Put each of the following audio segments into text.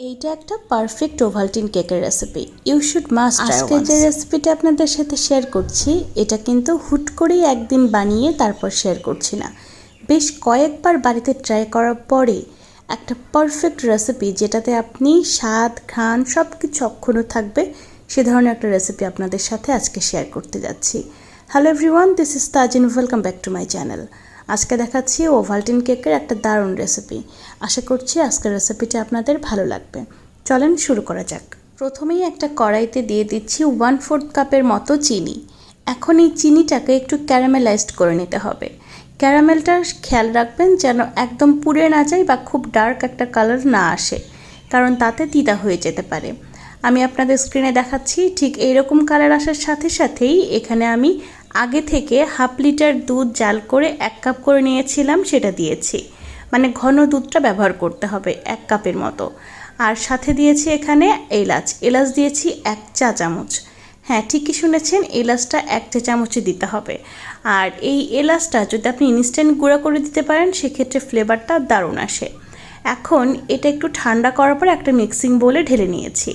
এইটা একটা perfect Ovaltine কেকের রেসিপি ইউ শুড মাস্ট আজকে যে রেসিপিটা আপনাদের সাথে শেয়ার করছি এটা কিন্তু হুট করেই একদিন বানিয়ে তারপর শেয়ার করছি না। বেশ কয়েকবার বাড়িতে ট্রাই করার পরে একটা পারফেক্ট রেসিপি যেটাতে আপনি স্বাদ ঘ্রাণ সব কিছু অক্ষুণ্ণ থাকবে সে ধরনের একটা রেসিপি আপনাদের সাথে আজকে শেয়ার করতে যাচ্ছি। Hello everyone this is Tazin welcome back to my channel আজকে দেখাচ্ছি ওভালটিন কেকের একটা দারুণ রেসিপি আশা করছি আজকের রেসিপিটা আপনাদের ভালো লাগবে। চলেন শুরু করা যাক। প্রথমেই একটা কড়াইতে দিয়ে দিচ্ছি ওয়ান ফোর্থ কাপের মতো চিনি। এখন এই চিনিটাকে একটু ক্যারামেলাইজড করে নিতে হবে। ক্যারামেলটার খেয়াল রাখবেন যেন একদম পুড়ে না যায় বা খুব ডার্ক একটা কালার না আসে, কারণ তাতে তিতা হয়ে যেতে পারে। আমি আপনাদের স্ক্রিনে দেখাচ্ছি, ঠিক এইরকম কালার আসার সাথে সাথেই এখানে আমি আগে থেকে হাফ লিটার দুধ জাল করে এক কাপ করে নিয়েছিলাম, সেটা দিয়েছি। মানে ঘন দুধটা ব্যবহার করতে হবে এক কাপের মতো। আর সাথে দিয়েছি এখানে এলাচ। এলাচ দিয়েছি এক চা চামচ। হ্যাঁ ঠিকই শুনেছেন, এলাচটা এক চা চামচে দিতে হবে। আর এই এলাচটা যদি আপনি ইনস্ট্যান্ট গুঁড়া করে দিতে পারেন, সেক্ষেত্রে ফ্লেভারটা দারুণ আসে। এখন এটা একটু ঠান্ডা করার পর একটা মিক্সিং বোলে ঢেলে নিয়েছি।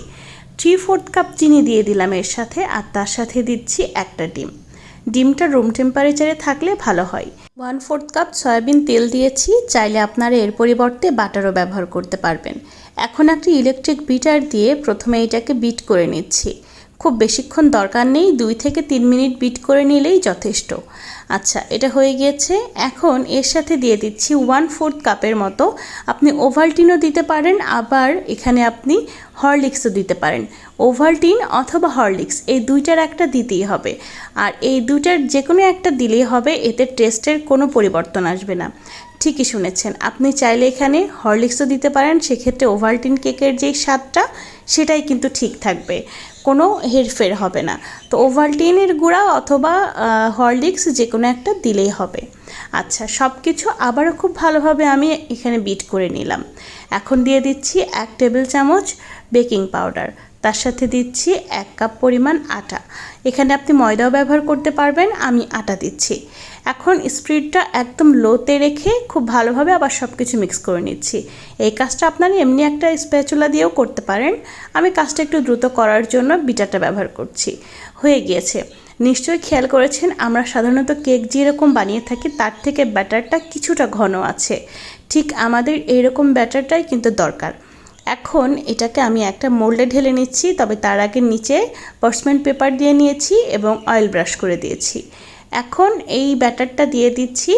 থ্রি ফোর্থ কাপ চিনি দিয়ে দিলাম এর সাথে, আর তার সাথে দিচ্ছি একটা ডিম। ডিমটা রুম টেম্পারেচারে থাকলে ভালো হয়। ওয়ান ফোর্থ কাপ সয়াবিন তেল দিয়েছি, চাইলে আপনারা এর পরিবর্তে বাটারও ব্যবহার করতে পারবেন। এখন একটি ইলেকট্রিক বিটার দিয়ে প্রথমে এটাকে বিট করে নিচ্ছি। খুব বেশিক্ষণ দরকার নেই, দুই থেকে তিন মিনিট বিট করে নিলেই যথেষ্ট। আচ্ছা এটা হয়ে গিয়েছে। এখন এর সাথে দিয়ে দিচ্ছি ওয়ান ফোর্থ কাপের মতো। আপনি ওভালটিনও দিতে পারেন, আবার এখানে আপনি হরলিক্সও দিতে পারেন। ওভালটিন অথবা হরলিক্স এই দুইটার একটা দিতেই হবে। আর এই দুইটার যে কোনো একটা দিলেই হবে, এতে টেস্টের কোনো পরিবর্তন আসবে না। ঠিকই শুনেছেন, আপনি চাইলে এখানে হরলিক্সও দিতে পারেন, সেক্ষেত্রে ওভালটিন কেকের যেই স্বাদটা, সেটাই কিন্তু ঠিক থাকবে। কোনো হেরফের হবে না। তো ওভালটিনের গুঁড়া অথবা হরলিক্স যে কোনো একটা দিলেই হবে। আচ্ছা সব কিছু আবারও খুব ভালোভাবে আমি এখানে বিট করে নিলাম। এখন দিয়ে দিচ্ছি এক টেবিল চামচ বেকিং পাউডার। তার সাথে দিচ্ছি এক কাপ পরিমাণ আটা। এখানে আপনি ময়দাও ব্যবহার করতে পারবেন, আমি আটা দিচ্ছি। এখন স্প্রিডটা একদম লোতে রেখে খুব ভালোভাবে আবার সব কিছু মিক্স করে নিচ্ছি। এই কাজটা আপনারা এমনি একটা স্প্যাচুলা দিয়েও করতে পারেন। আমি কাজটা একটু দ্রুত করার জন্য বিটারটা ব্যবহার করছি। হয়ে গিয়েছে। নিশ্চয়ই খেয়াল করেছেন, আমরা সাধারণত কেক যেরকম বানিয়ে থাকি, তার থেকে ব্যাটারটা কিছুটা ঘন আছে। ঠিক আমাদের এইরকম ব্যাটারটাই কিন্তু দরকার। এখন এটাকে আমি একটা মোল্ডে ঢেলে নিচ্ছি, তবে তার আগে নিচে পার্সমেন্ট পেপার দিয়ে নিয়েছি এবং অয়েল ব্রাশ করে দিয়েছি। এখন এই ব্যাটারটা দিয়ে দিচ্ছি।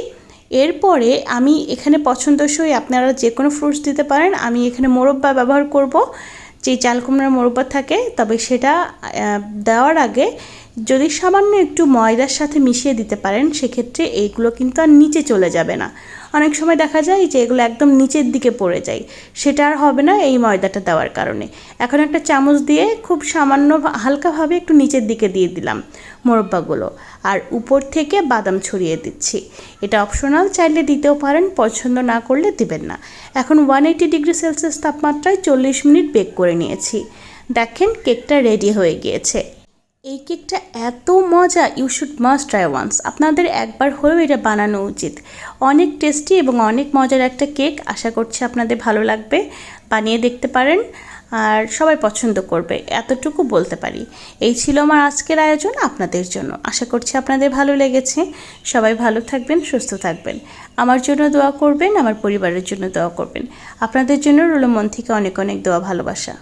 এরপরে আমি এখানে পছন্দসই আপনারা যে কোনো ফ্রুটস দিতে পারেন। আমি এখানে মোরব্বা ব্যবহার করব। যে চাল কুমড়ার মোরব্বা থাকে, তবে সেটা দেওয়ার আগে যদি সামান্য একটু ময়দার সাথে মিশিয়ে দিতে পারেন, সেক্ষেত্রে এইগুলো কিন্তু আর নিচে চলে যাবে না। অনেক সময় দেখা যায় যে এগুলো একদম নিচের দিকে পড়ে যায়। সেটা আর হবে না এই ময়দাটা দেওয়ার কারণে। এখন একটা চামচ দিয়ে খুব সামান্য হালকাভাবে একটু নিচের দিকে দিয়ে দিলাম মোরব্বাগুলো। আর উপর থেকে বাদাম ছড়িয়ে দিচ্ছি। এটা অপশনাল, চাইলে দিতেও পারেন, পছন্দ না করলে দিবেন না। এখন ওয়ান এইটি ডিগ্রি সেলসিয়াস তাপমাত্রায় চল্লিশ মিনিট বেক করে নিয়েছি। দেখেন কেকটা রেডি হয়ে গিয়েছে। এই কেকটা এত মজা you should must try once আপনাদের একবার হয়েও এটা বানানো উচিত। অনেক টেস্টি এবং অনেক মজার একটা কেক। আশা করছি আপনাদের ভালো লাগবে। বানিয়ে দেখতে পারেন। আর সবাই পছন্দ করবে। এতটুকু বলতে পারি। এই ছিল আমার আজকের আয়োজন আপনাদের জন্য। আশা করছি আপনাদের ভালো লেগেছে। সবাই ভালো থাকবেন, সুস্থ থাকবেন। আমার জন্য দোয়া করবেন, আমার পরিবারের জন্য দোয়া করবেন। আপনাদের জন্য রইল মন থেকে অনেক অনেক দোয়া ভালোবাসা।